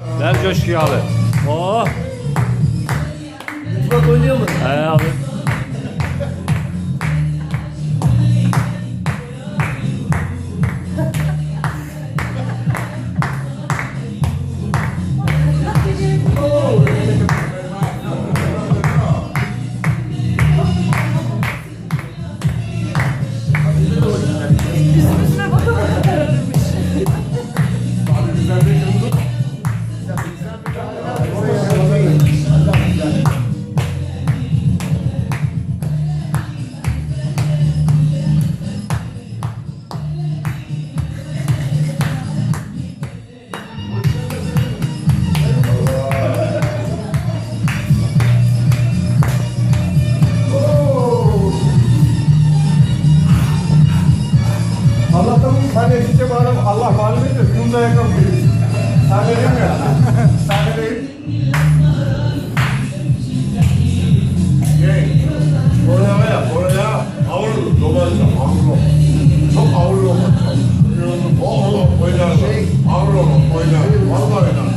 Ver coşkuyu abi. Oh. Murat oynuyor mu? He abi. Allah'tan hani işte bana Allah malum ediyor. Şunu da yakalım. ワンバウンド。